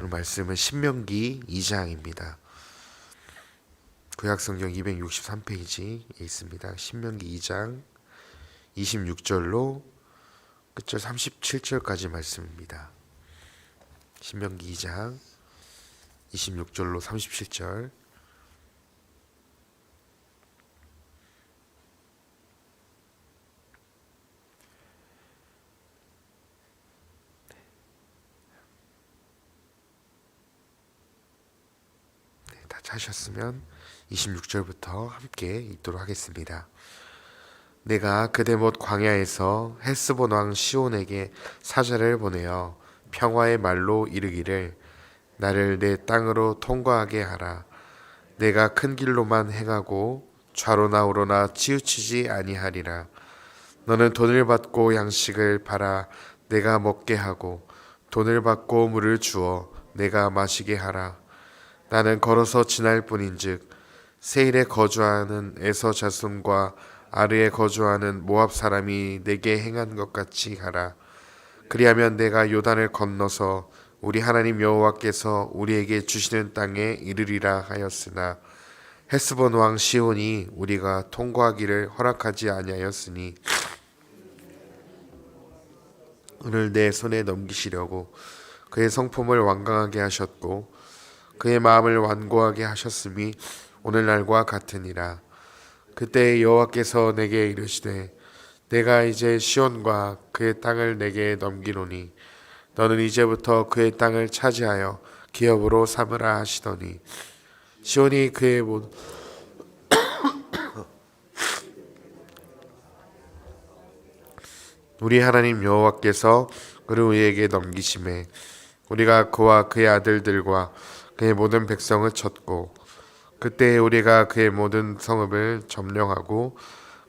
오늘 말씀은 신명기 2장입니다. 구약성경 263페이지에 있습니다. 신명기 2장 26절로 끝절 37절까지 말씀입니다. 신명기 2장 26절로 37절 찾으셨으면 26절부터 함께 읽도록 하겠습니다. 내가 그대 못 광야에서 헤스본 왕 시온에게 사자를 보내어 평화의 말로 이르기를 나를 내 땅으로 통과하게 하라. 내가 큰 길로만 행하고 좌로나 우로나 치우치지 아니하리라. 너는 돈을 받고 양식을 팔아 내가 먹게 하고 돈을 받고 물을 주어 내가 마시게 하라. 나는 걸어서 지날 뿐인즉 세일에 거주하는 에서 자손과 아르에 거주하는 모압 사람이 내게 행한 것 같이 하라. 그리하면 내가 요단을 건너서 우리 하나님 여호와께서 우리에게 주시는 땅에 이르리라 하였으나 헤스본 왕 시온이 우리가 통과하기를 허락하지 아니하였으니 오늘 내 손에 넘기시려고 그의 성품을 완강하게 하셨고 그의 마음을 완고하게 하셨음이 오늘날과 같으니라. 그때 여호와께서 내게 이르시되 내가 이제 시온과 그의 땅을 내게 넘기노니 너는 이제부터 그의 땅을 차지하여 기업으로 삼으라 하시더니 시온이 그의 모 우리 하나님 여호와께서 그를 우리에게 넘기심에 우리가 그와 그의 아들들과 그의 모든 백성을 쳤고 그때 우리가 그의 모든 성읍을 점령하고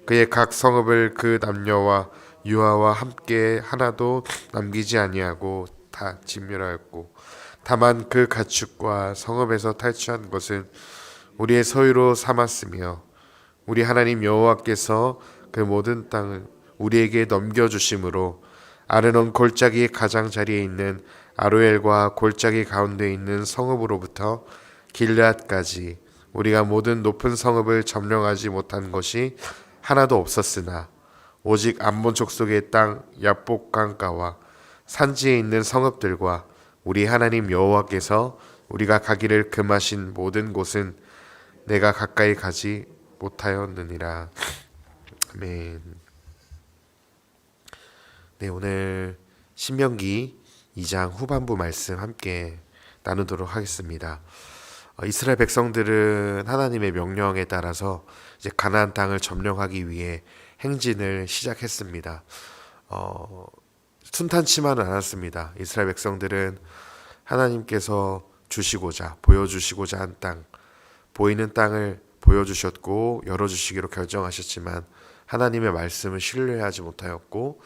그의 각 성읍을 그 남녀와 유아와 함께 하나도 남기지 아니하고 다 진멸하였고 다만 그 가축과 성읍에서 탈취한 것은 우리의 소유로 삼았으며 우리 하나님 여호와께서 그 모든 땅을 우리에게 넘겨 주심으로 아르논 골짜기 가장자리에 있는 아로엘과 골짜기 가운데 있는 성읍으로부터 길르앗까지 우리가 모든 높은 성읍을 점령하지 못한 것이 하나도 없었으나 오직 암몬 족속의 땅 야복 강가와 산지에 있는 성읍들과 우리 하나님 여호와께서 우리가 가기를 금하신 모든 곳은 내가 가까이 가지 못하였느니라. 아멘. 네, 오늘 신명기 2장 후반부 말씀 함께 나누도록 하겠습니다. 어, 이스라엘 백성들은 하나님의 명령에 따라서 이제 가나안 땅을 점령하기 위해 행진을 시작했습니다. 어, 순탄치만은 않았습니다. 이스라엘 백성들은 하나님께서 주시고자 보여주시고자 한 땅, 보이는 땅을 보여주셨고 열어주시기로 결정하셨지만 하나님의 말씀을 신뢰하지 못하였고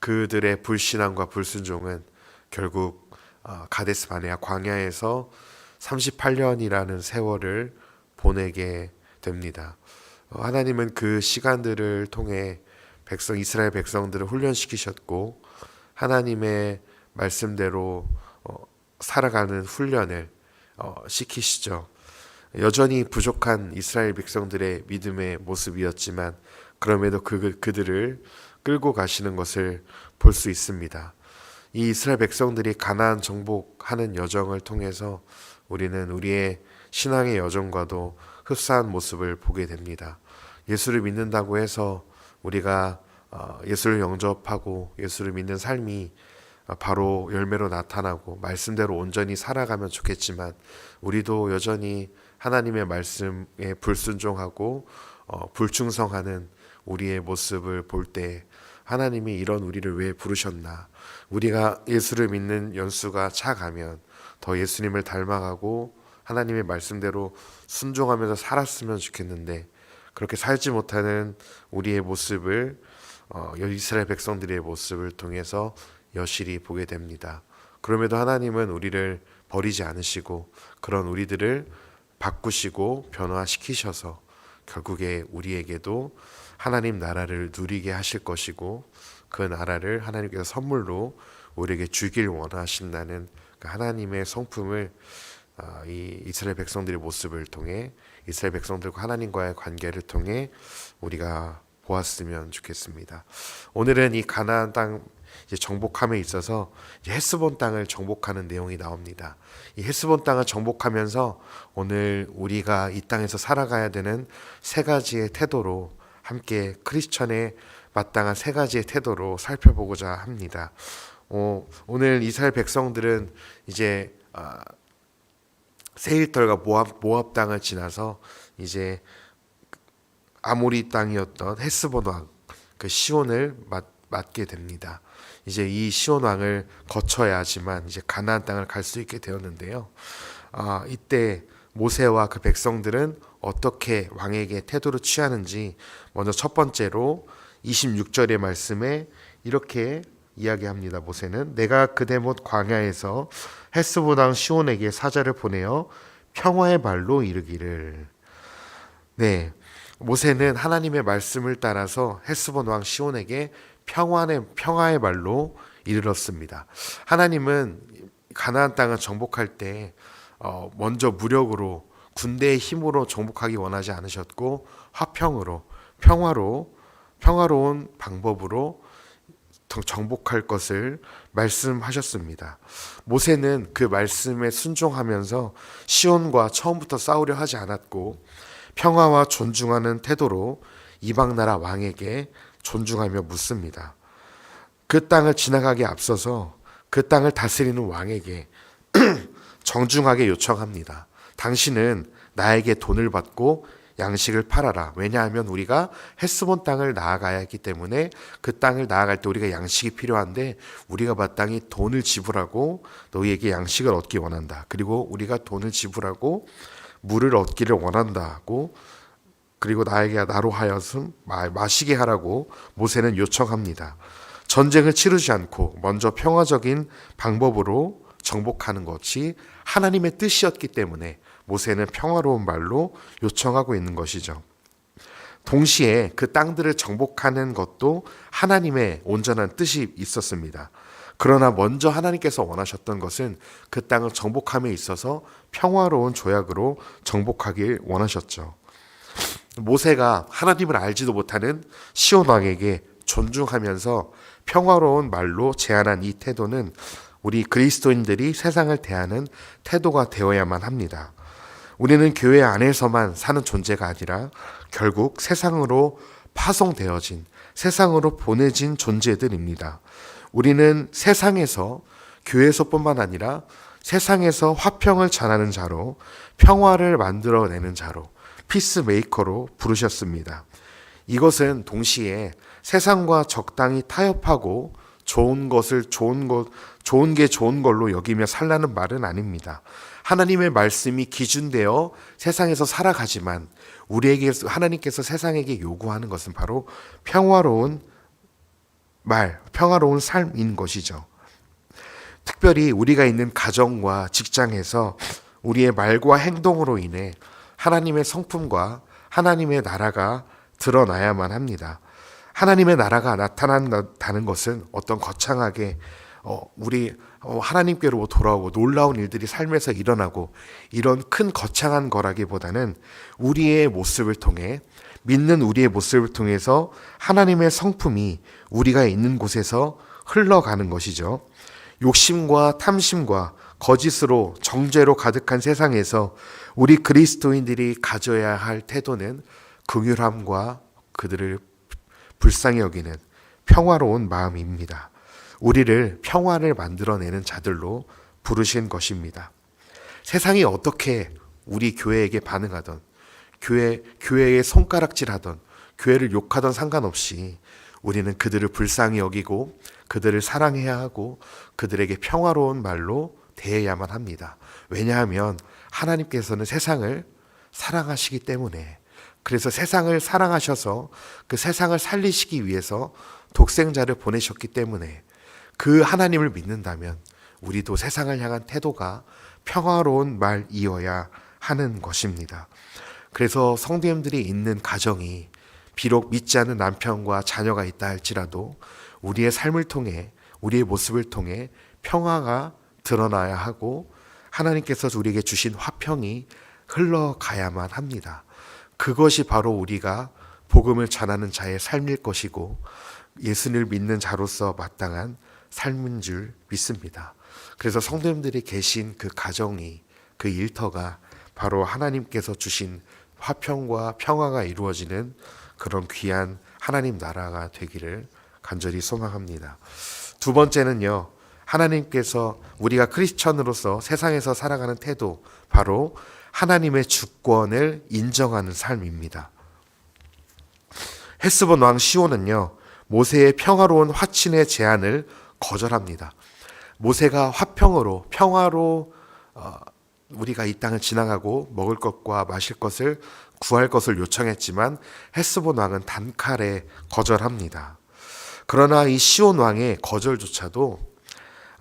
그들의 불신앙과 불순종은 결국 어, 가데스 바네아 광야에서 38년이라는 세월을 보내게 됩니다. 어, 하나님은 그 시간들을 통해 백성 이스라엘 백성들을 훈련시키셨고 하나님의 말씀대로 어, 살아가는 훈련을 어, 시키시죠. 여전히 부족한 이스라엘 백성들의 믿음의 모습이었지만 그럼에도 그 그들을 끌고 가시는 것을 볼 수 있습니다. 이 이스라엘 백성들이 가나안 정복하는 여정을 통해서 우리는 우리의 신앙의 여정과도 흡사한 모습을 보게 됩니다. 예수를 믿는다고 해서 우리가 어, 예수를 영접하고 예수를 믿는 삶이 바로 열매로 나타나고 말씀대로 온전히 살아가면 좋겠지만 우리도 여전히 하나님의 말씀에 불순종하고 어, 불충성하는 우리의 모습을 볼 때 하나님이 이런 우리를 왜 부르셨나? 우리가 예수를 믿는 연수가 차가면 더 예수님을 닮아가고 하나님의 말씀대로 순종하면서 살았으면 좋겠는데 그렇게 살지 못하는 우리의 모습을 어, 이스라엘 백성들의 모습을 통해서 여실히 보게 됩니다. 그럼에도 하나님은 우리를 버리지 않으시고 그런 우리들을 바꾸시고 변화시키셔서 결국에 우리에게도 하나님 나라를 누리게 하실 것이고 그 나라를 하나님께서 선물로 우리에게 주길 원하신다는 그 하나님의 성품을 아, 이 이스라엘 백성들의 모습을 통해 이스라엘 백성들과 하나님과의 관계를 통해 우리가 보았으면 좋겠습니다. 오늘은 이 가나안 땅 정복함에 있어서 헤스본 땅을 정복하는 내용이 나옵니다. 이 헤스본 땅을 정복하면서 오늘 우리가 이 땅에서 살아가야 되는 세 가지의 태도로 함께 크리스천의 마땅한 세 가지의 태도로 살펴보고자 합니다. 어, 오늘 이스라엘 백성들은 이제 아, 세일털과 모압 모압 땅을 지나서 이제 아모리 땅이었던 헤스본 왕그 시온을 맞, 맞게 됩니다. 이제 이 시온 왕을 거쳐야지만 이제 가나안 땅을 갈 수 있게 되었는데요. 아, 이때 모세와 그 백성들은 어떻게 왕에게 태도를 취하는지 먼저 첫 번째로 26절의 말씀에 이렇게 이야기합니다. 모세는 내가 그대 못 광야에서 헤스본 왕 시온에게 사자를 보내어 평화의 말로 이르기를 네. 모세는 하나님의 말씀을 따라서 헤스본 왕 시온에게 평화의 평화의 말로 이르렀습니다. 하나님은 가나안 땅을 정복할 때 어, 먼저 무력으로 군대의 힘으로 정복하기 원하지 않으셨고 화평으로 평화로 평화로운 방법으로 정복할 것을 말씀하셨습니다. 모세는 그 말씀에 순종하면서 시온과 처음부터 싸우려 하지 않았고 평화와 존중하는 태도로 이방 나라 왕에게 존중하며 묻습니다. 그 땅을 지나가기 앞서서 그 땅을 다스리는 왕에게 정중하게 요청합니다. 당신은 나에게 돈을 받고 양식을 팔아라. 왜냐하면 우리가 헤스본 땅을 나아가야 했기 때문에 그 땅을 나아갈 때 우리가 양식이 필요한데 우리가 마땅히 돈을 지불하고 너희에게 양식을 얻기 원한다. 그리고 우리가 돈을 지불하고 물을 얻기를 원한다고 그리고 나에게 나로 하여금 마시게 하라고 모세는 요청합니다. 전쟁을 치르지 않고 먼저 평화적인 방법으로 정복하는 것이 하나님의 뜻이었기 때문에 모세는 평화로운 말로 요청하고 있는 것이죠. 동시에 그 땅들을 정복하는 것도 하나님의 온전한 뜻이 있었습니다. 그러나 먼저 하나님께서 원하셨던 것은 그 땅을 정복함에 있어서 평화로운 조약으로 정복하길 원하셨죠. 모세가 하나님을 알지도 못하는 시온 왕에게 존중하면서 평화로운 말로 제안한 이 태도는 우리 그리스도인들이 세상을 대하는 태도가 되어야만 합니다. 우리는 교회 안에서만 사는 존재가 아니라 결국 세상으로 파송되어진 세상으로 보내진 존재들입니다. 우리는 세상에서 교회에서뿐만 아니라 세상에서 화평을 전하는 자로 평화를 만들어내는 자로 피스메이커로 부르셨습니다. 이것은 동시에 세상과 적당히 타협하고 좋은 것을 좋은 것 좋은 게 좋은 걸로 여기며 살라는 말은 아닙니다. 하나님의 말씀이 기준되어 세상에서 살아가지만 우리에게 하나님께서 세상에게 요구하는 것은 바로 평화로운 말, 평화로운 삶인 것이죠. 특별히 우리가 있는 가정과 직장에서 우리의 말과 행동으로 인해 하나님의 성품과 하나님의 나라가 드러나야만 합니다. 하나님의 나라가 나타난다는 것은 어떤 거창하게 어, 우리 어, 하나님께로 돌아오고 놀라운 일들이 삶에서 일어나고 이런 큰 거창한 거라기보다는 우리의 모습을 통해 믿는 우리의 모습을 통해서 하나님의 성품이 우리가 있는 곳에서 흘러가는 것이죠. 욕심과 탐심과 거짓으로 정죄로 가득한 세상에서 우리 그리스도인들이 가져야 할 태도는 긍휼함과 그들을 불쌍히 여기는 평화로운 마음입니다. 우리를 평화를 만들어내는 자들로 부르신 것입니다. 세상이 어떻게 우리 교회에게 반응하던 교회 교회에 손가락질하던 교회를 욕하던 상관없이 우리는 그들을 불쌍히 여기고 그들을 사랑해야 하고 그들에게 평화로운 말로 대해야만 합니다. 왜냐하면 하나님께서는 세상을 사랑하시기 때문에 그래서 세상을 사랑하셔서 그 세상을 살리시기 위해서 독생자를 보내셨기 때문에 그 하나님을 믿는다면 우리도 세상을 향한 태도가 평화로운 말이어야 하는 것입니다. 그래서 성도님들이 있는 가정이 비록 믿지 않는 남편과 자녀가 있다 할지라도 우리의 삶을 통해 우리의 모습을 통해 평화가 드러나야 하고 하나님께서 우리에게 주신 화평이 흘러가야만 합니다. 그것이 바로 우리가 복음을 전하는 자의 삶일 것이고 예수를 믿는 자로서 마땅한 삶인 줄 믿습니다. 그래서 성도님들이 계신 그 가정이 그 일터가 바로 하나님께서 주신 화평과 평화가 이루어지는 그런 귀한 하나님 나라가 되기를 간절히 소망합니다. 두 번째는요. 하나님께서 우리가 크리스천으로서 세상에서 살아가는 태도 바로 하나님의 주권을 인정하는 삶입니다. 헤스본 왕 시온은요. 모세의 평화로운 화친의 제안을 거절합니다. 모세가 화평으로 평화로 어, 우리가 이 땅을 지나가고 먹을 것과 마실 것을 구할 것을 요청했지만 헤스본 왕은 단칼에 거절합니다. 그러나 이 시온 왕의 거절조차도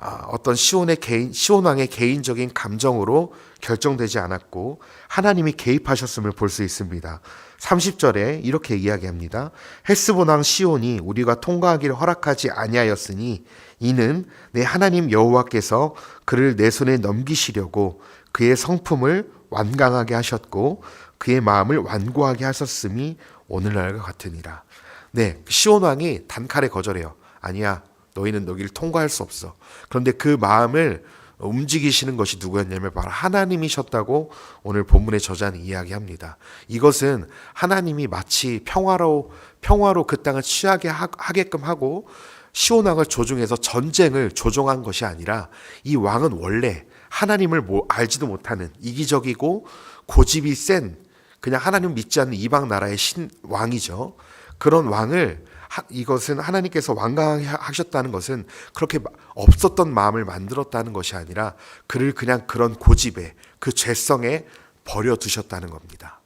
아, 어떤 시온의 개인 시온 왕의 개인적인 감정으로 결정되지 않았고 하나님이 개입하셨음을 볼 수 있습니다. 30절에 이렇게 이야기합니다. 헤스본 왕 시온이 우리가 통과하기를 허락하지 아니하였으니 이는 내 하나님 여호와께서 그를 내 손에 넘기시려고 그의 성품을 완강하게 하셨고 그의 마음을 완고하게 하셨음이 오늘날과 같으니라. 네, 시온 왕이 단칼에 거절해요. 아니야, 너희는 여기를 통과할 수 없어. 그런데 그 마음을 움직이시는 것이 누구였냐면 바로 하나님이셨다고 오늘 본문의 저자는 이야기합니다. 이것은 하나님이 마치 평화로 평화로 그 땅을 취하게 하게끔 하고 시온 왕을 조종해서 전쟁을 조종한 것이 아니라 이 왕은 원래 하나님을 뭐 알지도 못하는 이기적이고 고집이 센 그냥 하나님 믿지 않는 이방 나라의 신 왕이죠. 그런 왕을 이것은 하나님께서 완강하게 하셨다는 것은 그렇게 없었던 마음을 만들었다는 것이 아니라 그를 그냥 그런 고집에 그 죄성에 버려 두셨다는 겁니다.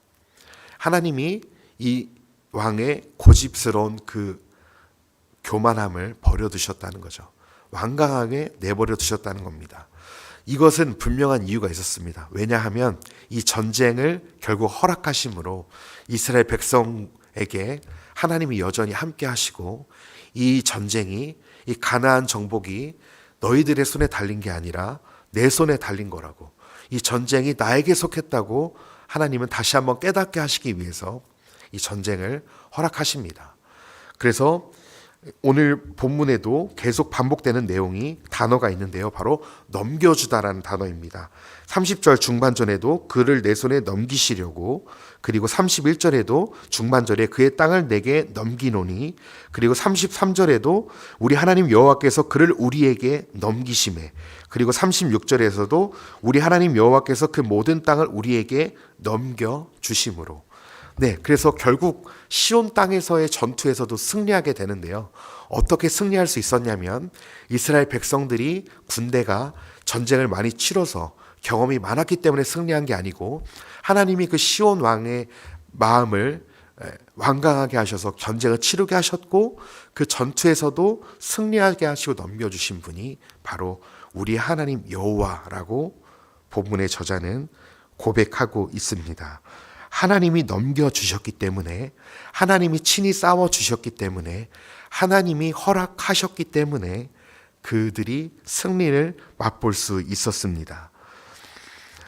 하나님이 이 왕의 고집스러운 그 교만함을 버려 두셨다는 거죠. 완강하게 내버려 두셨다는 겁니다. 이것은 분명한 이유가 있었습니다. 왜냐하면 이 전쟁을 결국 허락하심으로 이스라엘 백성에게 하나님이 여전히 함께 하시고 이 전쟁이 이 가나안 정복이 너희들의 손에 달린 게 아니라 내 손에 달린 거라고. 이 전쟁이 나에게 속했다고 하나님은 다시 한번 깨닫게 하시기 위해서 이 전쟁을 허락하십니다. 그래서 오늘 본문에도 계속 반복되는 내용이 단어가 있는데요. 바로 넘겨주다라는 단어입니다. 30절 중반전에도 그를 내 손에 넘기시려고 그리고 31절에도 중반절에 그의 땅을 내게 넘기노니 그리고 33절에도 우리 하나님 여호와께서 그를 우리에게 넘기심에 그리고 36절에서도 우리 하나님 여호와께서 그 모든 땅을 우리에게 넘겨 주심으로 네, 그래서 결국 시온 땅에서의 전투에서도 승리하게 되는데요. 어떻게 승리할 수 있었냐면 이스라엘 백성들이 군대가 전쟁을 많이 치러서 경험이 많았기 때문에 승리한 게 아니고 하나님이 그 시온 왕의 마음을 완강하게 하셔서 전쟁을 치르게 하셨고 그 전투에서도 승리하게 하시고 넘겨주신 분이 바로 우리 하나님 여호와라고 본문의 저자는 고백하고 있습니다. 하나님이 넘겨주셨기 때문에 하나님이 친히 싸워주셨기 때문에 하나님이 허락하셨기 때문에 그들이 승리를 맛볼 수 있었습니다.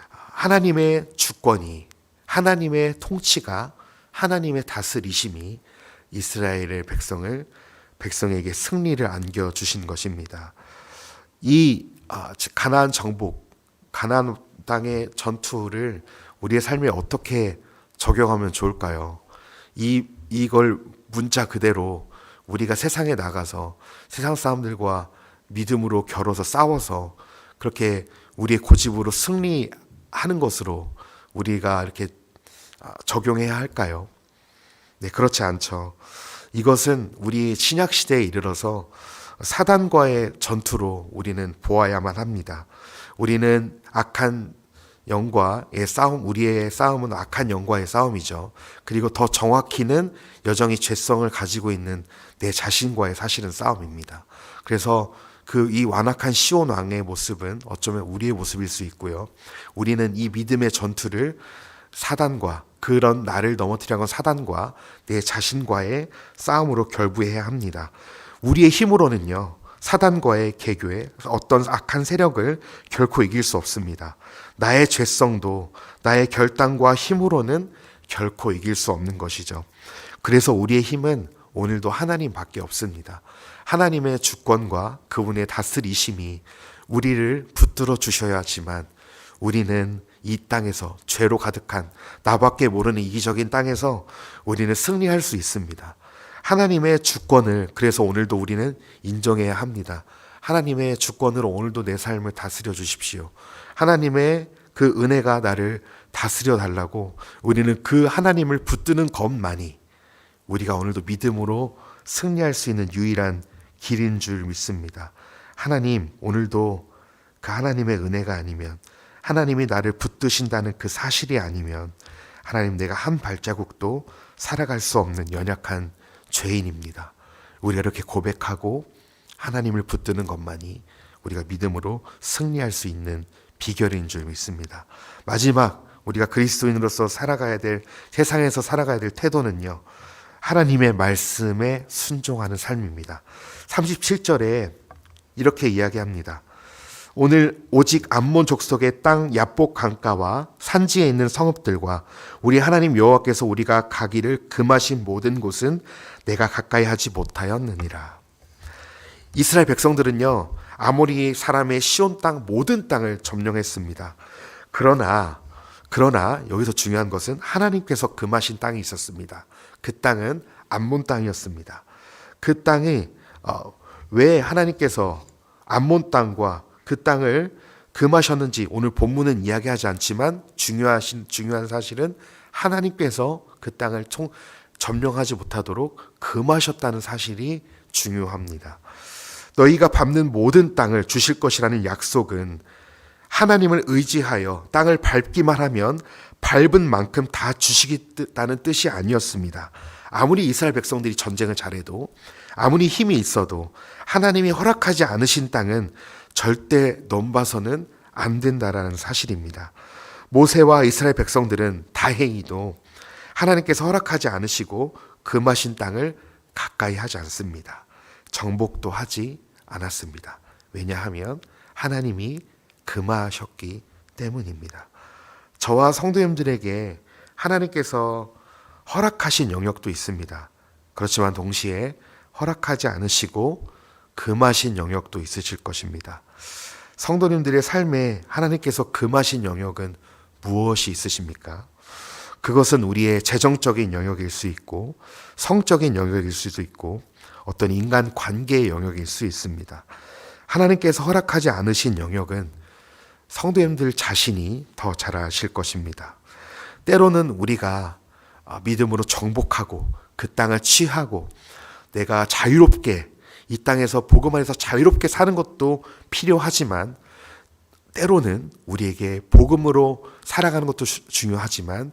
하나님의 주권이, 하나님의 통치가, 하나님의 다스리심이 이스라엘의 백성을 백성에게 승리를 안겨 주신 것입니다. 이 아, 가나안 정복, 가나안 땅의 전투를 우리의 삶에 어떻게 적용하면 좋을까요? 이 이걸 문자 그대로 우리가 세상에 나가서 세상 사람들과 믿음으로 겨뤄서 싸워서 그렇게 우리의 고집으로 승리하는 것으로 우리가 이렇게 아, 적용해야 할까요? 네, 그렇지 않죠. 이것은 우리 신약 시대에 이르러서 사단과의 전투로 우리는 보아야만 합니다. 우리는 악한 영과의 싸움, 우리의 싸움은 악한 영과의 싸움이죠. 그리고 더 정확히는 여전히 죄성을 가지고 있는 내 자신과의 사실은 싸움입니다. 그래서 그 이 완악한 시온 왕의 모습은 어쩌면 우리의 모습일 수 있고요. 우리는 이 믿음의 전투를 사단과 그런 나를 넘어뜨리는 사단과 내 자신과의 싸움으로 결부해야 합니다. 우리의 힘으로는요, 사단과의 개교에 어떤 악한 세력을 결코 이길 수 없습니다. 나의 죄성도 나의 결단과 힘으로는 결코 이길 수 없는 것이죠. 그래서 우리의 힘은 오늘도 하나님밖에 없습니다. 하나님의 주권과 그분의 다스리심이 우리를 붙들어 주셔야지만 우리는 이 땅에서 죄로 가득한 나밖에 모르는 이기적인 땅에서 우리는 승리할 수 있습니다. 하나님의 주권을 그래서 오늘도 우리는 인정해야 합니다. 하나님의 주권으로 오늘도 내 삶을 다스려 주십시오. 하나님의 그 은혜가 나를 다스려 달라고 우리는 그 하나님을 붙드는 것만이 우리가 오늘도 믿음으로 승리할 수 있는 유일한 길인 줄 믿습니다. 하나님, 오늘도 그 하나님의 은혜가 아니면 하나님이 나를 붙드신다는 그 사실이 아니면 하나님 내가 한 발자국도 살아갈 수 없는 연약한 죄인입니다. 우리가 이렇게 고백하고 하나님을 붙드는 것만이 우리가 믿음으로 승리할 수 있는 비결인 줄 믿습니다. 마지막 우리가 그리스도인으로서 살아가야 될 세상에서 살아가야 될 태도는요. 하나님의 말씀에 순종하는 삶입니다. 37절에 이렇게 이야기합니다. 오늘 오직 암몬 족속의 땅 야복 강가와 산지에 있는 성읍들과 우리 하나님 여호와께서 우리가 가기를 금하신 모든 곳은 내가 가까이 하지 못하였느니라. 이스라엘 백성들은요 아모리 사람의 시온 땅 모든 땅을 점령했습니다. 그러나 그러나 여기서 중요한 것은 하나님께서 금하신 땅이 있었습니다. 그 땅은 암몬 땅이었습니다. 그 땅이 어, 왜 하나님께서 암몬 땅과 그 땅을 금하셨는지 오늘 본문은 이야기하지 않지만 중요하신 중요한 사실은 하나님께서 그 땅을 총 점령하지 못하도록 금하셨다는 사실이 중요합니다. 너희가 밟는 모든 땅을 주실 것이라는 약속은 하나님을 의지하여 땅을 밟기만 하면 밟은 만큼 다 주시겠다는 뜻이 아니었습니다. 아무리 이스라엘 백성들이 전쟁을 잘해도 아무리 힘이 있어도 하나님이 허락하지 않으신 땅은 절대 넘봐서는 안 된다라는 사실입니다. 모세와 이스라엘 백성들은 다행히도 하나님께서 허락하지 않으시고 금하신 땅을 가까이 하지 않습니다. 정복도 하지 않았습니다. 왜냐하면 하나님이 금하셨기 때문입니다. 저와 성도님들에게 하나님께서 허락하신 영역도 있습니다. 그렇지만 동시에 허락하지 않으시고 금하신 영역도 있으실 것입니다. 성도님들의 삶에 하나님께서 금하신 영역은 무엇이 있으십니까? 그것은 우리의 재정적인 영역일 수 있고 성적인 영역일 수도 있고 어떤 인간 관계의 영역일 수 있습니다. 하나님께서 허락하지 않으신 영역은 성도님들 자신이 더 잘 아실 것입니다. 때로는 우리가 아, 믿음으로 정복하고 그 땅을 취하고 내가 자유롭게 이 땅에서 복음 안에서 자유롭게 사는 것도 필요하지만 때로는 우리에게 복음으로 살아가는 것도 중요하지만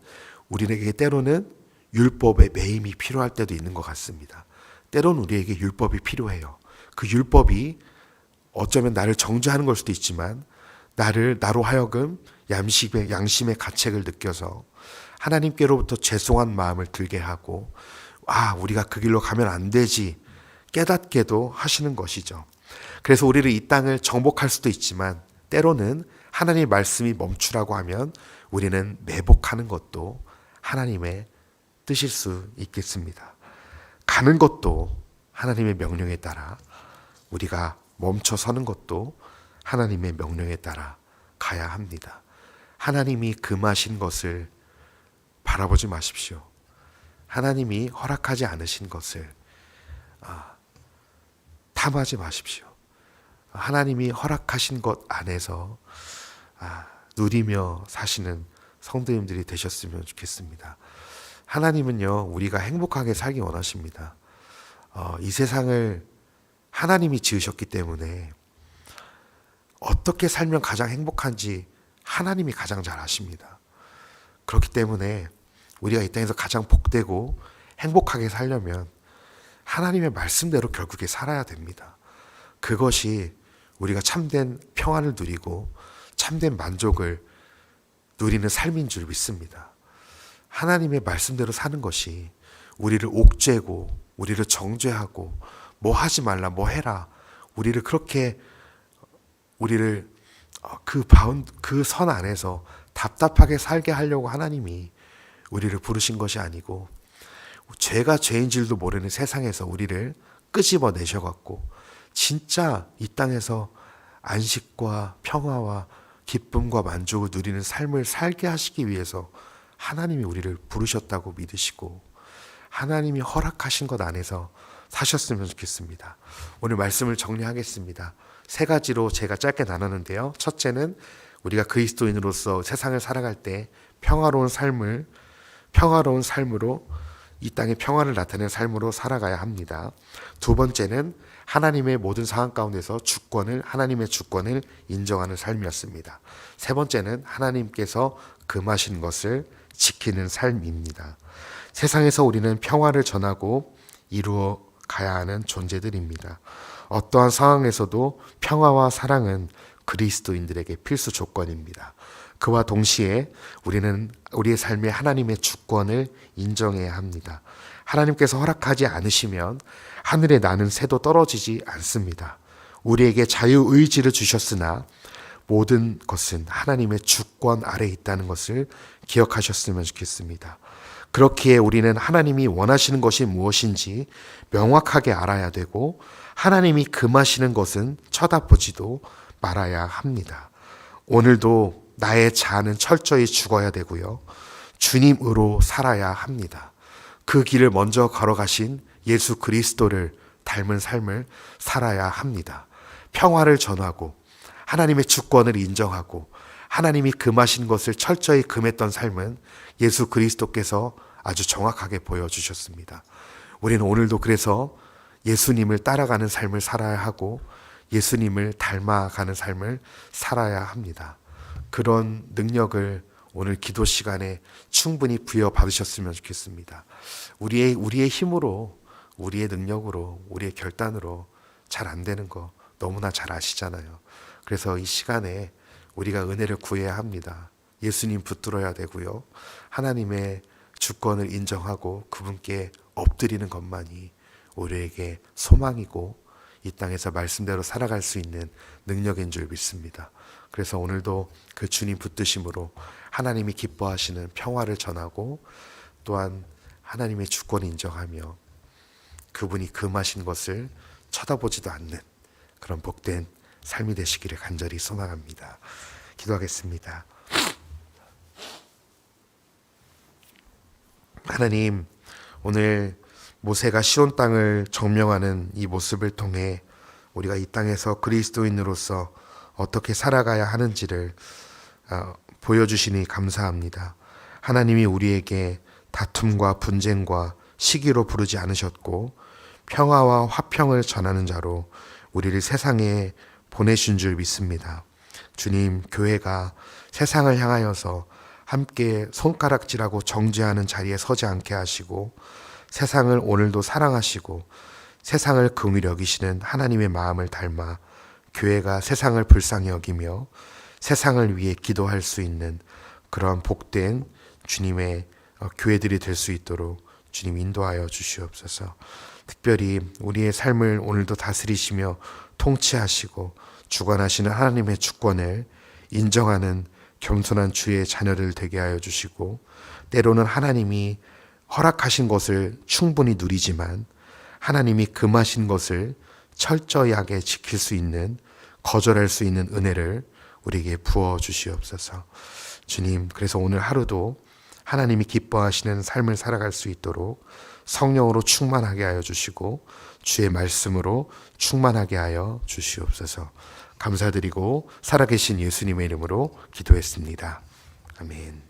우리에게 때로는 율법의 매임이 필요할 때도 있는 것 같습니다. 때로는 우리에게 율법이 필요해요. 그 율법이 어쩌면 나를 정죄하는 걸 수도 있지만 나를 나로 하여금 양심의 양심의 가책을 느껴서 하나님께로부터 죄송한 마음을 들게 하고 아 우리가 그 길로 가면 안 되지 깨닫게도 하시는 것이죠. 그래서 우리를 이 땅을 정복할 수도 있지만 때로는 하나님의 말씀이 멈추라고 하면 우리는 매복하는 것도 하나님의 뜻일 수 있겠습니다. 가는 것도 하나님의 명령에 따라 우리가 멈춰 서는 것도 하나님의 명령에 따라 가야 합니다. 하나님이 금하신 것을 바라보지 마십시오. 하나님이 허락하지 않으신 것을 아, 탐하지 마십시오. 하나님이 허락하신 것 안에서 아, 누리며 사시는 성도님들이 되셨으면 좋겠습니다. 하나님은요, 우리가 행복하게 살기 원하십니다. 어, 이 세상을 하나님이 지으셨기 때문에 어떻게 살면 가장 행복한지 하나님이 가장 잘 아십니다. 그렇기 때문에 우리가 이 땅에서 가장 복되고 행복하게 살려면 하나님의 말씀대로 결국에 살아야 됩니다. 그것이 우리가 참된 평안을 누리고 참된 만족을 누리는 삶인 줄 믿습니다. 하나님의 말씀대로 사는 것이 우리를 옥죄고 우리를 정죄하고 뭐 하지 말라 뭐 해라 우리를 그렇게 우리를 어, 그 바운 그 선 안에서 답답하게 살게 하려고 하나님이 우리를 부르신 것이 아니고 죄가 죄인 줄도 모르는 세상에서 우리를 끄집어 내셔 갖고 진짜 이 땅에서 안식과 평화와 기쁨과 만족을 누리는 삶을 살게 하시기 위해서 하나님이 우리를 부르셨다고 믿으시고 하나님이 허락하신 것 안에서 사셨으면 좋겠습니다. 오늘 말씀을 정리하겠습니다. 세 가지로 제가 짧게 나눴는데요. 첫째는 우리가 그리스도인으로서 세상을 살아갈 때 평화로운 삶을 평화로운 삶으로 이 땅의 평화를 나타내는 삶으로 살아가야 합니다. 두 번째는 하나님의 모든 상황 가운데서 주권을 하나님의 주권을 인정하는 삶이었습니다. 세 번째는 하나님께서 금하신 것을 지키는 삶입니다. 세상에서 우리는 평화를 전하고 이루어 가야 하는 존재들입니다. 어떠한 상황에서도 평화와 사랑은 그리스도인들에게 필수 조건입니다. 그와 동시에 우리는 우리의 삶에 하나님의 주권을 인정해야 합니다. 하나님께서 허락하지 않으시면 하늘에 나는 새도 떨어지지 않습니다. 우리에게 자유 의지를 주셨으나 모든 것은 하나님의 주권 아래 있다는 것을 기억하셨으면 좋겠습니다. 그렇기에 우리는 하나님이 원하시는 것이 무엇인지 명확하게 알아야 되고 하나님이 금하시는 것은 쳐다보지도 말아야 합니다. 오늘도 나의 자아는 철저히 죽어야 되고요. 주님으로 살아야 합니다. 그 길을 먼저 걸어가신 예수 그리스도를 닮은 삶을 살아야 합니다. 평화를 전하고 하나님의 주권을 인정하고 하나님이 금하신 것을 철저히 금했던 삶은 예수 그리스도께서 아주 정확하게 보여주셨습니다. 우리는 오늘도 그래서 예수님을 따라가는 삶을 살아야 하고 예수님을 닮아가는 삶을 살아야 합니다. 그런 능력을 오늘 기도 시간에 충분히 부여받으셨으면 좋겠습니다. 우리의, 우리의 힘으로, 우리의 능력으로, 우리의 결단으로 잘 안 되는 거 너무나 잘 아시잖아요. 그래서 이 시간에 우리가 은혜를 구해야 합니다. 예수님 붙들어야 되고요. 하나님의 주권을 인정하고 그분께 엎드리는 것만이 우리에게 소망이고 이 땅에서 말씀대로 살아갈 수 있는 능력인 줄 믿습니다. 그래서 오늘도 그 주님 붙드심으로 하나님이 기뻐하시는 평화를 전하고 또한 하나님의 주권을 인정하며 그분이 금하신 것을 쳐다보지도 않는 그런 복된 삶이 되시기를 간절히 소망합니다. 기도하겠습니다. 하나님, 오늘 모세가 시온 땅을 정명하는 이 모습을 통해 우리가 이 땅에서 그리스도인으로서 어떻게 살아가야 하는지를 어, 보여주시니 감사합니다. 하나님이 우리에게 다툼과 분쟁과 시기로 부르지 않으셨고 평화와 화평을 전하는 자로 우리를 세상에 보내신 줄 믿습니다. 주님, 교회가 세상을 향하여서 함께 손가락질하고 정죄하는 자리에 서지 않게 하시고 세상을 오늘도 사랑하시고 세상을 긍휼히 여기시는 하나님의 마음을 닮아 교회가 세상을 불쌍히 여기며 세상을 위해 기도할 수 있는 그러한 복된 주님의 어, 교회들이 될 수 있도록 주님 인도하여 주시옵소서. 특별히 우리의 삶을 오늘도 다스리시며 통치하시고 주관하시는 하나님의 주권을 인정하는 겸손한 주의 자녀들 되게 하여 주시고 때로는 하나님이 허락하신 것을 충분히 누리지만 하나님이 금하신 것을 철저하게 지킬 수 있는 거절할 수 있는 은혜를 우리에게 부어 주시옵소서. 주님, 그래서 오늘 하루도 하나님이 기뻐하시는 삶을 살아갈 수 있도록 성령으로 충만하게 하여 주시고 주의 말씀으로 충만하게 하여 주시옵소서. 감사드리고 살아계신 예수님의 이름으로 기도했습니다. 아멘.